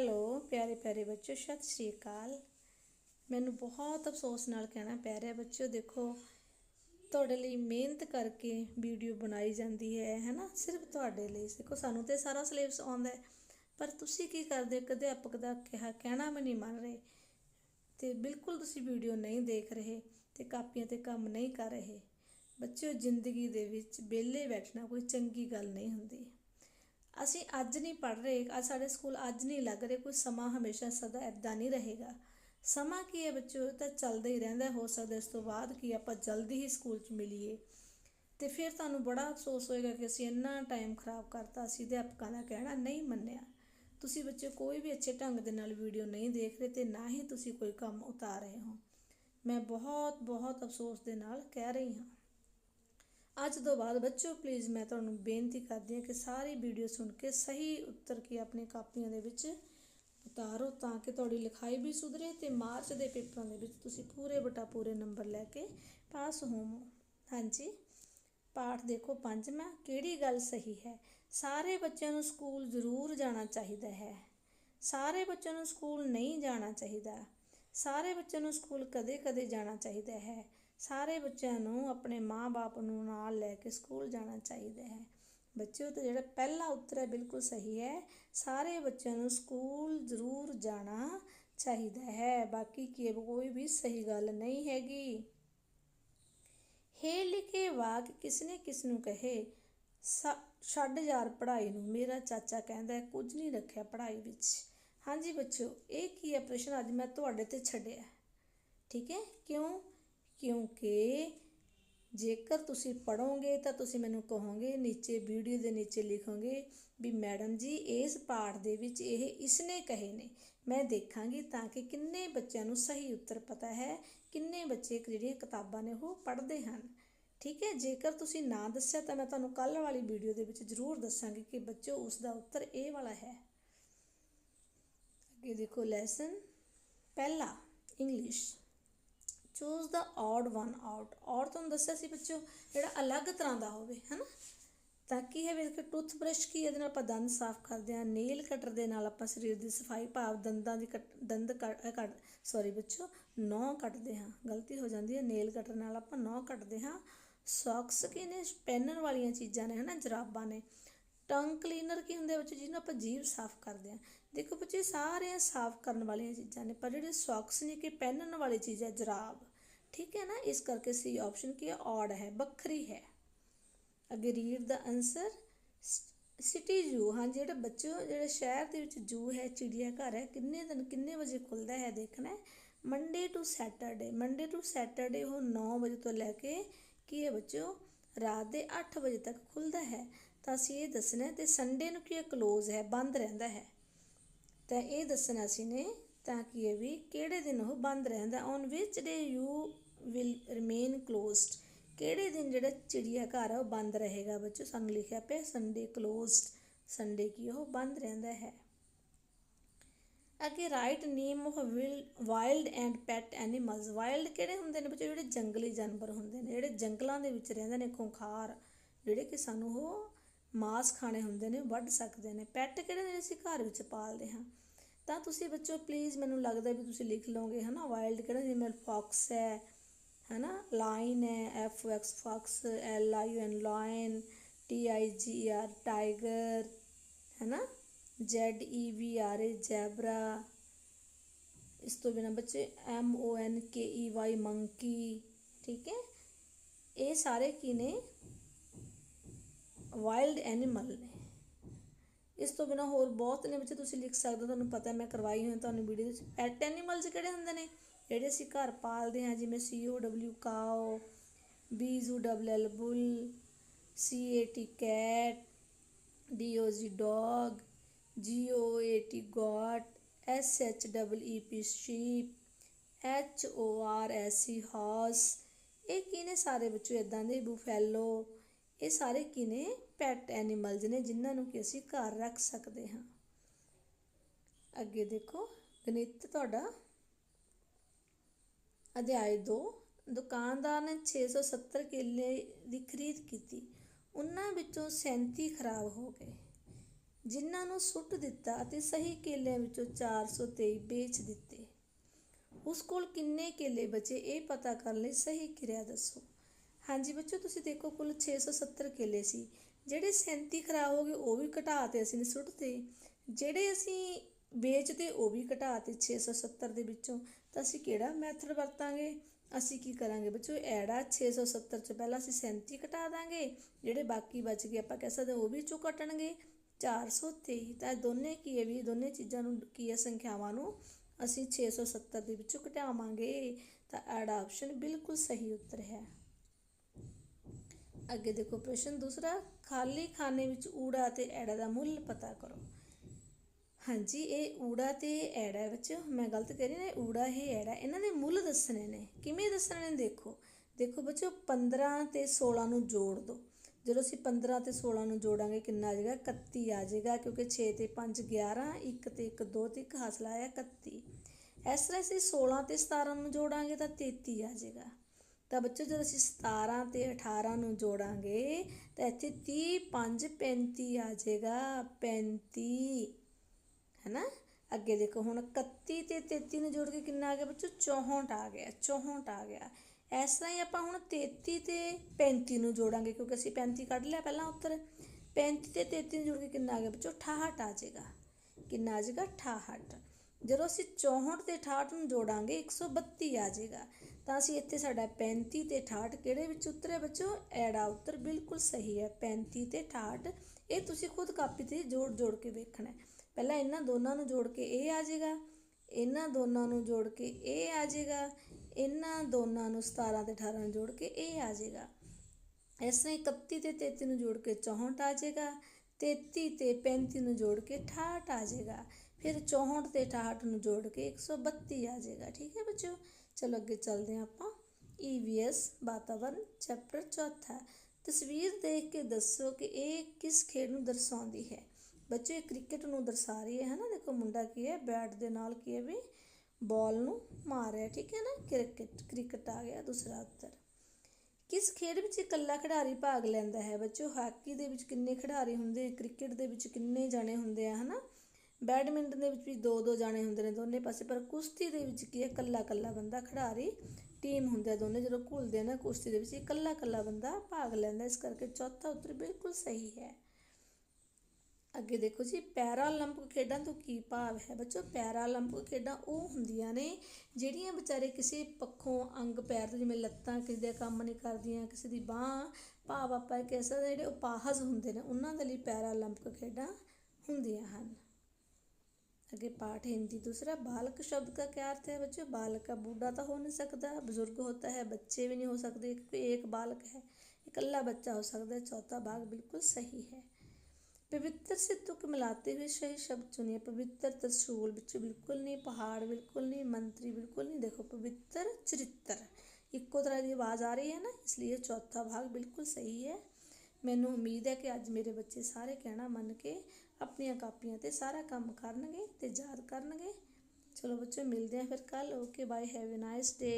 Hello ਪਿਆਰੇ ਪਿਆਰੇ ਬੱਚੋ ਸਤਿ ਸ਼੍ਰੀ ਅਕਾਲ। ਮੈਨੂੰ ਬਹੁਤ ਅਫਸੋਸ ਨਾਲ ਕਹਿਣਾ ਪੈ ਰਿਹਾ ਬੱਚੋ ਦੇਖੋ, ਤੁਹਾਡੇ ਲਈ ਮਿਹਨਤ ਕਰਕੇ ਵੀਡੀਓ ਬਣਾਈ ਜਾਂਦੀ ਹੈ, ਹੈਨਾ? ਸਿਰਫ ਤੁਹਾਡੇ ਲਈ। ਦੇਖੋ, ਸਾਨੂੰ ਤੇ ਸਾਰਾ ਸਿਲੇਬਸ ਆਉਂਦਾ ਪਰ ਤੁਸੀਂ ਕੀ ਕਰਦੇ ਹੋ? ਇੱਕ ਅਧਿਆਪਕ ਦਾ ਕਿਹਾ, ਕਹਿਣਾ ਵੀ ਨਹੀਂ ਮੰਨ ਰਹੇ। ਤੇ ਬਿਲਕੁਲ ਤੁਸੀਂ ਵੀਡੀਓ ਨਹੀਂ ਦੇਖ ਰਹੇ ਤੇ ਕਾਪੀਆਂ ਤੇ ਕੰਮ ਨਹੀਂ ਕਰ ਰਹੇ। ਬੱਚਿਓ, ਜ਼ਿੰਦਗੀ ਦੇ ਵਿੱਚ ਵਿਹਲੇ ਬੈਠਣਾ ਕੋਈ ਚੰਗੀ ਗੱਲ ਨਹੀਂ ਹੁੰਦੀ। ਅਸੀਂ ਅੱਜ ਨਹੀਂ ਪੜ ਰਹੇ, ਅੱਜ ਸਾਡੇ ਸਕੂਲ ਅੱਜ ਨਹੀਂ ਲੱਗ ਰਹੇ, ਕੋਈ ਸਮਾਂ ਹਮੇਸ਼ਾ ਸਦਾ ਇਦਾਂ ਨਹੀਂ ਰਹੇਗਾ। ਸਮਾਂ ਕੀ ਹੈ ਬੱਚਿਓ? ਤਾਂ ਚੱਲਦਾ ਹੀ ਰਹਿੰਦਾ, ਹੋ ਸਕਦਾ ਇਸ ਤੋਂ ਬਾਅਦ ਕੀ ਆਪਾਂ ਜਲਦੀ ਹੀ ਸਕੂਲ 'ਚ ਮਿਲੀਏ। ਤੇ ਫਿਰ ਤੁਹਾਨੂੰ ਬੜਾ ਅਫਸੋਸ ਹੋਏਗਾ ਕਿ ਅਸੀਂ ਇੰਨਾ ਟਾਈਮ ਖਰਾਬ ਕਰਤਾ, ਅਸੀਂ ਅਧਿਆਪਕਾਂ ਦਾ ਕਹਿਣਾ ਨਹੀਂ ਮੰਨਿਆ। ਤੁਸੀਂ ਬੱਚੇ ਕੋਈ ਵੀ ਅੱਛੇ ਢੰਗ ਦੇ ਨਾਲ ਵੀਡੀਓ ਨਹੀਂ ਦੇਖ ਰਹੇ ਤੇ ਨਾ ਹੀ ਤੁਸੀਂ ਕੋਈ ਕੰਮ ਉਤਾਰ ਰਹੇ ਹੋ। ਮੈਂ ਬਹੁਤ ਬਹੁਤ ਅਫਸੋਸ ਦੇ ਨਾਲ ਕਹਿ ਰਹੀ ਹਾਂ। ਅੱਜ ਤੋਂ ਬਾਅਦ ਬੱਚੋ ਪਲੀਜ਼ ਮੈਂ ਤੁਹਾਨੂੰ ਬੇਨਤੀ ਕਰਦੀ ਹਾਂ ਕਿ ਸਾਰੀ ਵੀਡੀਓ ਸੁਣ ਕੇ ਸਹੀ ਉੱਤਰ ਕੀ ਆਪਣੇ ਕਾਪੀਆਂ ਦੇ ਵਿੱਚ ਉਤਾਰੋ ਤਾਂ ਕਿ ਤੁਹਾਡੀ ਲਿਖਾਈ ਵੀ ਸੁਧਰੇ ਤੇ ਮਾਰਚ ਦੇ ਪੇਪਰਾਂ ਦੇ ਵਿੱਚ ਤੁਸੀਂ ਪੂਰੇ ਬਟਾ ਪੂਰੇ ਨੰਬਰ ਲੈ ਕੇ ਪਾਸ ਹੋਵੋ। ਹਾਂਜੀ, ਪਾਠ ਦੇਖੋ ਪੰਜਵਾਂ, ਕਿਹੜੀ ਗੱਲ ਸਹੀ ਹੈ? ਸਾਰੇ ਬੱਚਿਆਂ ਨੂੰ ਸਕੂਲ ਜ਼ਰੂਰ ਜਾਣਾ ਚਾਹੀਦਾ ਹੈ। ਸਾਰੇ ਬੱਚਿਆਂ ਨੂੰ ਸਕੂਲ ਨਹੀਂ ਜਾਣਾ ਚਾਹੀਦਾ। ਸਾਰੇ ਬੱਚਿਆਂ ਨੂੰ ਸਕੂਲ ਕਦੇ-ਕਦੇ ਜਾਣਾ ਚਾਹੀਦਾ ਹੈ। ਸਾਰੇ ਬੱਚਿਆਂ ਨੂੰ ਆਪਣੇ ਮਾਪੇ ਨੂੰ ਨਾਲ ਲੈ ਕੇ ਸਕੂਲ ਜਾਣਾ ਚਾਹੀਦਾ ਹੈ। ਬੱਚਿਓ ਤਾਂ ਜਿਹੜਾ ਪਹਿਲਾ ਉੱਤਰ ਹੈ ਬਿਲਕੁਲ ਸਹੀ ਹੈ। ਸਾਰੇ ਬੱਚਿਆਂ ਨੂੰ ਸਕੂਲ ਜ਼ਰੂਰ ਜਾਣਾ ਚਾਹੀਦਾ ਹੈ। ਬਾਕੀ ਕੀ ਕੋਈ ਵੀ ਸਹੀ ਗੱਲ ਨਹੀਂ ਹੈਗੀ। ਹੇ ਲਿਖੇ ਵਾਕ ਕਿਸਨੇ ਕਿਸ ਨੂੰ ਕਹੇ? ਸ- ਛੱਡ ਯਾਰ ਪੜ੍ਹਾਈ ਨੂੰ ਮੇਰਾ ਚਾਚਾ ਕਹਿੰਦਾ ਹੈ, ਕੁਝ ਨਹੀਂ ਰੱਖਿਆ ਪੜ੍ਹਾਈ ਵਿੱਚ। ਹਾਂਜੀ ਬੱਚਿਓ ਇਹ ਕੀ ਹੈ ਪ੍ਰਸ਼ਨ? ਅੱਜ ਮੈਂ ਤੁਹਾਡੇ ਤੇ ਛੱਡਿਆ। ਠੀਕ ਹੈ? ਕਿਉਂ? ਕਿਉਂਕਿ ਜੇਕਰ ਤੁਸੀਂ ਪੜੋਗੇ ਤਾਂ ਤੁਸੀਂ ਮੈਨੂੰ ਕਹੋਗੇ, ਨੀਚੇ ਵੀਡੀਓ ਦੇ ਨੀਚੇ ਲਿਖੋਗੇ ਵੀ ਮੈਡਮ ਜੀ, ਇਸ ਪਾਠ ਦੇ ਵਿੱਚ ਇਹ ਇਸਨੇ ਕਹੇ ਨੇ। ਮੈਂ ਦੇਖਾਂਗੀ ਤਾਂ ਕਿ ਕਿੰਨੇ ਬੱਚਿਆਂ ਨੂੰ ਸਹੀ ਉੱਤਰ ਪਤਾ ਹੈ, ਕਿੰਨੇ ਬੱਚੇ ਜਿਹੜੀਆਂ ਕਿਤਾਬਾਂ ਨੇ ਉਹ ਪੜ੍ਹਦੇ ਹਨ। ਠੀਕ ਹੈ, ਜੇਕਰ ਤੁਸੀਂ ਨਾ ਦੱਸਿਆ ਤਾਂ ਮੈਂ ਤੁਹਾਨੂੰ ਕੱਲ ਵਾਲੀ ਵੀਡੀਓ ਦੇ ਵਿੱਚ ਜ਼ਰੂਰ ਦੱਸਾਂਗੀ ਕਿ ਬੱਚੋ ਉਸ ਦਾ ਉੱਤਰ ਇਹ ਵਾਲਾ ਹੈ। ਅੱਗੇ ਦੇਖੋ ਲੈਸਨ ਪਹਿਲਾ English choose the odd one out ਔਰ ਤੁਹਾਨੂੰ ਦੱਸਿਆ ਸੀ ਬੱਚਿਓ, ਜਿਹੜਾ ਅਲੱਗ ਤਰ੍ਹਾਂ ਦਾ ਹੋਵੇ, ਹਨਾ? ਤਾਂ ਕੀ ਹੈ ਵੇਖ ਟੂਥ ਬ੍ਰਸ਼ ਕੀ ਇਹਦੇ ਨਾਲ ਆਪਾਂ ਦੰਦ ਸਾਫ਼ ਕਰਦੇ ਹਾਂ ਨੇਲ ਕਟਰ ਦੇ ਨਾਲ ਆਪਾਂ ਸਰੀਰ ਦੀ ਸਫ਼ਾਈ ਭਾਵ ਦੰਦਾਂ ਦੀ ਕੱਟ- ਦੰਦ ਕੱਟ ਸੌਰੀ ਬੱਚੋ ਨੌ ਕੱਟਦੇ ਹਾਂ, ਗਲਤੀ ਹੋ ਜਾਂਦੀ ਹੈ ਨੇਲ ਕਟਰ ਨਾਲ ਆਪਾਂ ਨੌ ਕੱਟਦੇ ਹਾਂ। ਸੌਕਸ ਕੀ ਨੇ? ਪਹਿਨਣ ਵਾਲੀਆਂ ਚੀਜ਼ਾਂ ਨੇ, ਹਨਾ, ਜਰਾਬਾਂ ਨੇ। ਟੰਗ ਕਲੀਨਰ ਕੀ ਹੁੰਦੇ ਵਿੱਚ ਜਿਹਨੂੰ ਆਪਾਂ ਜੀਭ ਸਾਫ਼ ਕਰਦੇ ਹਾਂ। ਦੇਖੋ ਬੱਚੇ ਸਾਰੇ ਸਾਫ਼ ਕਰਨ ਵਾਲੀਆਂ ਚੀਜ਼ਾਂ ਨੇ, ਪਰ ਜਿਹੜੇ ਸੌਕਸ ਨੇ, ਕਿ ਪਹਿਨਣ ਵਾਲੀ ਚੀਜ਼ ਹੈ, ਜਰਾਬ। ਠੀਕ ਹੈ ਨਾ? ਇਸ ਕਰਕੇ ਸੀ ਆਪਸ਼ਨ ਕੀ ਹੈ? ਔਡ ਹੈ, ਵੱਖਰੀ ਹੈ। ਅੱਗੇ ਰੀਡ ਦਾ ਆਨਸਰ ਸਿਟੀ ਜੂ ਹਾਂ ਜਿਹੜੇ ਬੱਚੇ ਜਿਹੜੇ ਸ਼ਹਿਰ ਦੇ ਵਿੱਚ ਜੂ ਹੈ, ਚਿੜੀਆ ਘਰ ਹੈ, ਕਿੰਨੇ ਦਿਨ, ਕਿੰਨੇ ਵਜੇ ਖੁੱਲਦਾ ਹੈ ਦੇਖਣਾ Monday to Saturday Monday to Saturday ਉਹ 9 ਵਜੇ ਤੋਂ ਲੈ ਕੇ ਕੀ ਹੈ ਬੱਚੋ ਰਾਤ ਦੇ 8 ਵਜੇ ਤੱਕ ਖੁੱਲਦਾ ਹੈ। ਤਾਂ ਅਸੀਂ ਇਹ ਦੱਸਣਾ ਹੈ, ਤੇ ਸੰਡੇ ਨੂੰ ਕੀ ਹੈ? ক্লোਜ਼ ਹੈ, ਬੰਦ ਰਹਿੰਦਾ ਹੈ। ਤਾਂ ਇਹ ਦੱਸਣਾ ਅਸੀਂ ਨੇ ਤਾਂ ਕਿ ਇਹ ਵੀ ਕਿਹੜੇ ਦਿਨ ਉਹ ਬੰਦ ਰਹਿੰਦਾ on which day you will remain closed ਕਿਹੜੇ ਦਿਨ ਜਿਹੜਾ ਚਿੜੀਆ ਘਰ ਆ, ਉਹ ਬੰਦ ਰਹੇਗਾ ਬੱਚੋ? ਸਾਨੂੰ ਲਿਖਿਆ ਪਿਆ ਸੰਡੇ ਕਲੋਜ਼ਡ ਸੰਡੇ ਕੀ ਉਹ ਬੰਦ ਰਹਿੰਦਾ ਹੈ। ਅੱਗੇ write name of wild and pet animals wild ਕਿਹੜੇ ਹੁੰਦੇ ਨੇ ਬੱਚੋ? ਜਿਹੜੇ ਜੰਗਲੀ ਜਾਨਵਰ ਹੁੰਦੇ ਨੇ, ਜਿਹੜੇ ਜੰਗਲਾਂ ਦੇ ਵਿੱਚ ਰਹਿੰਦੇ ਨੇ, ਖੁੰਖਾਰ, ਜਿਹੜੇ ਕਿ ਸਾਨੂੰ ਉਹ ਮਾਸ ਖਾਣੇ ਹੁੰਦੇ ਨੇ, ਵੱਢ ਸਕਦੇ ਨੇ। ਪੈਟ ਕਿਹੜੇ ਨੇ ਅਸੀਂ ਘਰ ਵਿੱਚ ਪਾਲਦੇ ਹਾਂ? ਤਾਂ ਤੁਸੀਂ ਬੱਚੋ ਪਲੀਜ਼ ਮੈਨੂੰ ਲੱਗਦਾ ਵੀ ਤੁਸੀਂ ਲਿਖ ਲਓਗੇ, ਹਨਾ? ਵਾਈਲਡ ਕਿਹੜਾ ਜਿਵੇਂ ਫੌਕਸ ਹੈ, ਹਨਾ? ਲਾਈਨ ਹੈ F X fox L I N lion T I G R tiger ਹਨਾ? Z E V R A zebra ਇਸ ਤੋਂ ਬਿਨਾ ਬੱਚੇ M O N K E Y monkey ਠੀਕ ਹੈ? ਇਹ ਸਾਰੇ ਕੀ ਨੇ? ਵਾਈਲਡ ਐਨੀਮਲ ਨੇ। ਇਸ ਤੋਂ ਬਿਨਾ ਹੋਰ ਬਹੁਤ ਨੇ ਬੱਚੇ ਤੁਸੀਂ ਲਿਖ ਸਕਦੇ ਹੋ, ਤੁਹਾਨੂੰ ਪਤਾ ਮੈਂ ਕਰਵਾਈ ਹੋਈ ਤੁਹਾਨੂੰ ਵੀਡੀਓ ਵਿੱਚ। ਐਟ ਐਨੀਮਲਸ ਕਿਹੜੇ ਹੁੰਦੇ ਨੇ? ਜਿਹੜੇ ਅਸੀਂ ਘਰ ਪਾਲਦੇ ਹਾਂ, ਜਿਵੇਂ C O W cow B U double L bull C A T cat D O G dog G O A T goat S H double E P sheep H O R S C horse ਇਹ ਕੀ ਨੇ ਸਾਰੇ ਬੱਚੋ ਇਦਾਂ ਦੇ? Buffalo ਇਹ ਸਾਰੇ ਕੀ ਨੇ ਪੈਟ ਐਨੀਮਲਸ ਨੇ, ਜਿਨ੍ਹਾਂ ਨੂੰ ਕਿ ਅਸੀਂ ਘਰ ਰੱਖ ਸਕਦੇ ਹਾਂ। ਅੱਗੇ ਦੇਖੋ, ਗਣਿਤ ਤੁਹਾਡਾ। ਅਧਿਆਇ 2 ਦੁਕਾਨਦਾਰ ਨੇ 670 ਕਿੱਲੇ ਦੀ ਖਰੀਦ ਕੀਤੀ। ਉਹਨਾਂ ਵਿੱਚੋਂ 37 ਖਰਾਬ ਹੋ ਗਏ, ਜਿਨ੍ਹਾਂ ਨੂੰ ਸੁੱਟ ਦਿੱਤਾ ਅਤੇ ਸਹੀ ਕੇਲਿਆਂ ਵਿੱਚੋਂ 423 ਵੇਚ ਦਿੱਤੇ। ਉਸ ਕੋਲ ਕਿੰਨੇ ਕੇਲੇ ਬਚੇ, ਇਹ ਪਤਾ ਕਰਨ ਲਈ ਸਹੀ ਕਿਰਿਆ ਦੱਸੋ। ਹਾਂਜੀ ਬੱਚੋ, ਤੁਸੀਂ ਦੇਖੋ ਕੁੱਲ 670 ਕੇਲੇ ਸੀ। ਜਿਹੜੇ 37 ਖਰਾਬ ਹੋ ਗਏ, ਉਹ ਵੀ ਘਟਾ ਤੇ ਅਸੀਂ ਨੇ ਸੁੱਟਤੇ ਜਿਹੜੇ ਅਸੀਂ ਵੇਚਦੇ, ਉਹ ਵੀ ਘਟਾ ਤੇ 670 ਦੇ ਵਿੱਚੋਂ। ਤਾਂ ਅਸੀਂ ਕਿਹੜਾ ਮੈਥਡ ਵਰਤਾਂਗੇ? ਅਸੀਂ ਕੀ ਕਰਾਂਗੇ ਬੱਚੋ? ਐੜਾ 670 'ਚੋਂ ਪਹਿਲਾਂ ਅਸੀਂ 37 ਘਟਾ ਦਾਂਗੇ। ਜਿਹੜੇ ਬਾਕੀ ਬਚ ਗਏ, ਆਪਾਂ ਕਹਿ ਸਕਦੇ ਉਹ ਵੀ ਚੋਂ ਕੱਟਣਗੇ 423 ਤਾਂ ਇਹ ਦੋਨੇ ਕੀ ਹੈ ਵੀ, ਦੋਨੇ ਚੀਜ਼ਾਂ ਨੂੰ ਕੀ ਹੈ, ਸੰਖਿਆਵਾਂ ਨੂੰ ਅਸੀਂ 670 ਦੇ ਵਿੱਚੋਂ ਘਟਾਵਾਂਗੇ। ਤਾਂ ਐੜਾ ਆਪਸ਼ਨ ਬਿਲਕੁਲ ਸਹੀ ਉੱਤਰ ਹੈ। ਅੱਗੇ ਦੇਖੋ ਪ੍ਰਸ਼ਨ ਦੂਸਰਾ, ਖਾਲੀ ਖਾਨੇ ਵਿੱਚ ਊੜਾ ਤੇ ਐੜਾ ਦਾ ਮੁੱਲ ਪਤਾ ਕਰੋ। ਹਾਂਜੀ, ਇਹ ਊੜਾ ਤੇ ਐੜਾ ਵਿੱਚ ਮੈਂ ਗਲਤ ਕਹਿ ਰਹੀ ਨਾ ਊੜਾ ਇਹ ਐੜਾ, ਇਹਨਾਂ ਦੇ ਮੁੱਲ ਦੱਸਣੇ ਨੇ। ਕਿਵੇਂ ਦੱਸਣੇ ਨੇ ਦੇਖੋ। ਦੇਖੋ ਬੱਚੋ 15 ਤੇ 16 ਨੂੰ ਜੋੜ ਦਿਓ ਜਦੋਂ ਅਸੀਂ 15 ਤੇ 16 ਨੂੰ ਜੋੜਾਂਗੇ, ਕਿੰਨਾ ਆ ਜਾਏਗਾ? 31 ਆ ਜਾਏਗਾ, ਕਿਉਂਕਿ 6 ਤੇ 5 11 1 ਤੇ 1 2 ਤੇ 1 ਹਾਸਲਾ ਆਇਆ 31 ਇਸ ਤਰ੍ਹਾਂ ਅਸੀਂ 16 ਤੇ 17 ਨੂੰ ਜੋੜਾਂਗੇ ਤਾਂ 33 ਆ ਜਾਏਗਾ। ਤਾਂ ਬੱਚੋ, ਜਦੋਂ ਅਸੀਂ 17 ਤੇ 18 ਨੂੰ ਜੋੜਾਂਗੇ, ਤਾਂ ਇੱਥੇ 30 5 35 ਆ ਜਾਏਗਾ 35 ਹੈਨਾ? ਅੱਗੇ ਦੇਖੋ, ਹੁਣ 31 ਤੇ 33 ਨੂੰ ਜੋੜ ਕੇ ਕਿੰਨਾ ਆ ਗਿਆ ਬੱਚੋ? 64 ਆ ਗਿਆ 64 ਆ ਗਿਆ। ਇਸ ਤਰ੍ਹਾਂ ਹੀ ਆਪਾਂ ਹੁਣ 33 ਤੇ 35 ਨੂੰ ਜੋੜਾਂਗੇ, ਕਿਉਂਕਿ ਅਸੀਂ 35 ਕੱਢ ਲਿਆ ਪਹਿਲਾਂ ਉੱਤਰ 35 ਤੇ 33 ਨੂੰ ਜੋੜ ਕੇ ਕਿੰਨਾ ਆ ਗਿਆ ਬੱਚੋ? 68 ਆ ਜਾਏਗਾ। ਕਿੰਨਾ ਆ ਜਾਏਗਾ? 68 ਜਦੋਂ ਅਸੀਂ 64 ਤੇ 68 ਨੂੰ ਜੋੜਾਂਗੇ 132 ਆ ਜਾਏਗਾ। ਤਾਂ ਅਸੀਂ ਇੱਥੇ ਸਾਡਾ 35 ਤੇ 68 ਕਿਹੜੇ ਵਿੱਚ ਉਤਰਿਆ ਬੱਚੋ? ਐੜਾ ਉੱਤਰ, ਬਿਲਕੁਲ ਸਹੀ ਹੈ 35 ਤੇ 68 ਇਹ ਤੁਸੀਂ ਖੁਦ ਕਾਪੀ ਤੇ ਜੋੜ ਜੋੜ ਕੇ ਵੇਖਣਾ ਪਹਿਲਾਂ ਇਹਨਾਂ ਦੋਨਾਂ ਨੂੰ ਜੋੜ ਕੇ ਇਹ ਆ ਜਾਏਗਾ, ਇਹਨਾਂ ਦੋਨਾਂ ਨੂੰ ਜੋੜ ਕੇ ਇਹ ਆ ਜਾਏਗਾ, ਇਹਨਾਂ ਦੋਨਾਂ ਨੂੰ 17 ਤੇ 18 ਨੂੰ ਜੋੜ ਕੇ ਇਹ ਆ ਜਾਏਗਾ। ਇਸ ਤਰ੍ਹਾਂ 31 ਤੇ 33 ਨੂੰ ਜੋੜ ਕੇ 64 ਆ ਜਾਏਗਾ 33 ਤੇ 35 ਨੂੰ ਜੋੜ ਕੇ 68 ਆ ਜਾਏਗਾ। ਫਿਰ 64 ਤੇ 68 ਨੂੰ ਜੋੜ ਕੇ 132 ਆ ਜਾਏਗਾ। ਠੀਕ ਹੈ ਬੱਚਿਓ? ਚਲੋ ਅੱਗੇ ਚੱਲਦੇ ਹਾਂ ਆਪਾਂ। ਈਵੀਐਸ ਵਾਤਾਵਰਨ ਚੈਪਟਰ ਚੌਥਾ। ਤਸਵੀਰ ਦੇਖ ਕੇ ਦੱਸੋ ਕਿ ਇਹ ਕਿਸ ਖੇਡ ਨੂੰ ਦਰਸਾਉਂਦੀ ਹੈ? ਬੱਚੇ ਇਹ ਕ੍ਰਿਕਟ ਨੂੰ ਦਰਸਾ ਰਹੀ ਹੈ ਹੈ ਨਾ ਦੇਖੋ ਮੁੰਡਾ ਕੀ ਹੈ, ਬੈਟ ਦੇ ਨਾਲ ਕੀ ਹੈ ਵੀ ਬਾਲ ਨੂੰ ਮਾਰ ਰਿਹਾ, ਠੀਕ ਹੈ ਨਾ? ਕ੍ਰਿਕਟ ਕ੍ਰਿਕਟ ਆ ਗਿਆ ਦੂਸਰਾ ਉੱਤਰ। ਕਿਸ ਖੇਡ ਵਿੱਚ ਇਕੱਲਾ ਖਿਡਾਰੀ ਭਾਗ ਲੈਂਦਾ ਹੈ? ਬੱਚੋ ਹਾਕੀ ਦੇ ਵਿੱਚ ਕਿੰਨੇ ਖਿਡਾਰੀ ਹੁੰਦੇ? ਕ੍ਰਿਕਟ ਦੇ ਵਿੱਚ ਕਿੰਨੇ ਜਾਣੇ ਹੁੰਦੇ ਆ, ਹਨਾ? ਬੈਡਮਿੰਟਨ ਦੇ ਵਿੱਚ ਵੀ ਦੋ ਦੋ ਜਾਣੇ ਹੁੰਦੇ ਨੇ ਦੋਨੇ ਪਾਸੇ, ਪਰ ਕੁਸ਼ਤੀ ਦੇ ਵਿੱਚ ਕੀ ਹੈ? ਇਕੱਲਾ ਇਕੱਲਾ ਬੰਦਾ ਖਿਡਾਰੀ ਟੀਮ ਹੁੰਦਾ ਦੋਨੇ। ਜਦੋਂ ਘੁਲਦੇ ਨੇ ਕੁਸ਼ਤੀ ਦੇ ਵਿੱਚ ਇਕੱਲਾ ਇਕੱਲਾ ਬੰਦਾ ਭਾਗ ਲੈਂਦਾ ਇਸ ਕਰਕੇ ਚੌਥਾ ਉੱਤਰ ਬਿਲਕੁਲ ਸਹੀ ਹੈ। ਅੱਗੇ ਦੇਖੋ ਜੀ ਪੈਰਾਲੰਪਿਕ ਖੇਡਾਂ ਤੋਂ ਕੀ ਭਾਵ ਹੈ? ਬੱਚੋ ਪੈਰਾਲੰਪਿਕ ਖੇਡਾਂ ਉਹ ਹੁੰਦੀਆਂ ਨੇ ਜਿਹੜੀਆਂ ਵਿਚਾਰੇ ਕਿਸੇ ਪੱਖੋਂ ਅੰਗ ਪੈਰ ਦੇ ਜਿਵੇਂ ਲੱਤਾਂ ਕਿਸੇ ਦੇ ਕੰਮ ਨਹੀਂ ਕਰਦੀਆਂ, ਕਿਸੇ ਦੀ ਬਾਹ, ਭਾਵ ਆਪਾਂ ਕਹਿ ਸਕਦੇ ਜਿਹੜੇ ਉਪਾਹਜ ਹੁੰਦੇ ਨੇ, ਉਹਨਾਂ ਦੇ ਲਈ ਪੈਰਾਲੰਪਿਕ ਖੇਡਾਂ ਹੁੰਦੀਆਂ ਹਨ। ਅੱਗੇ ਪਾਠ ਹਿੰਦੀ, ਦੂਸਰਾ, ਬਾਲਕ ਸ਼ਬਦ ਦਾ ਕੀ ਅਰਥ ਹੈ ਬੱਚੋ? ਬਾਲਕ ਦਾ ਬੁੱਢਾ ਤਾਂ ਹੋ ਨਹੀਂ ਸਕਦਾ, ਬਜ਼ੁਰਗ ਹੋਤਾ ਹੈ, ਬੱਚੇ ਵੀ ਨਹੀਂ ਹੋ ਸਕਦੇ ਕਿਉਂਕਿ ਇੱਕ ਬਾਲਕ ਹੈ, ਇਕੱਲਾ ਬੱਚਾ ਹੋ ਸਕਦਾ, ਚੌਥਾ ਭਾਗ ਬਿਲਕੁਲ ਸਹੀ ਹੈ। ਪਵਿੱਤਰ ਸਿੱਧੂ ਮਿਲਾਤੇ ਹੋਏ ਸਹੀ ਸ਼ਬਦ ਚੁਣਿਆ, ਪਵਿੱਤਰ ਤਰਸ਼ੂਲ ਵਿੱਚ ਬਿਲਕੁਲ ਨਹੀਂ, ਪਹਾੜ ਬਿਲਕੁਲ ਨਹੀਂ, ਮੰਤਰੀ ਬਿਲਕੁਲ ਨਹੀਂ, ਦੇਖੋ ਪਵਿੱਤਰ ਚਰਿੱਤਰ। ਇੱਕੋ ਤਰ੍ਹਾਂ ਦੀ ਆਵਾਜ਼ ਆ ਰਹੀ ਹੈ ਨਾ, ਇਸ ਲਈ ਚੌਥਾ ਭਾਗ ਬਿਲਕੁਲ ਸਹੀ ਹੈ। ਮੈਨੂੰ ਉਮੀਦ ਹੈ ਕਿ ਅੱਜ ਮੇਰੇ ਬੱਚੇ ਸਾਰੇ ਕਹਿਣਾ ਮੰਨ ਕੇ ਆਪਣੀਆਂ ਕਾਪੀਆਂ ਤੇ ਸਾਰਾ ਕੰਮ ਕਰਨਗੇ ਤੇ ਯਾਦ ਕਰਨਗੇ। ਚਲੋ ਬੱਚੋ, ਮਿਲਦੇ ਆ ਫਿਰ ਕੱਲ okay bye have a nice day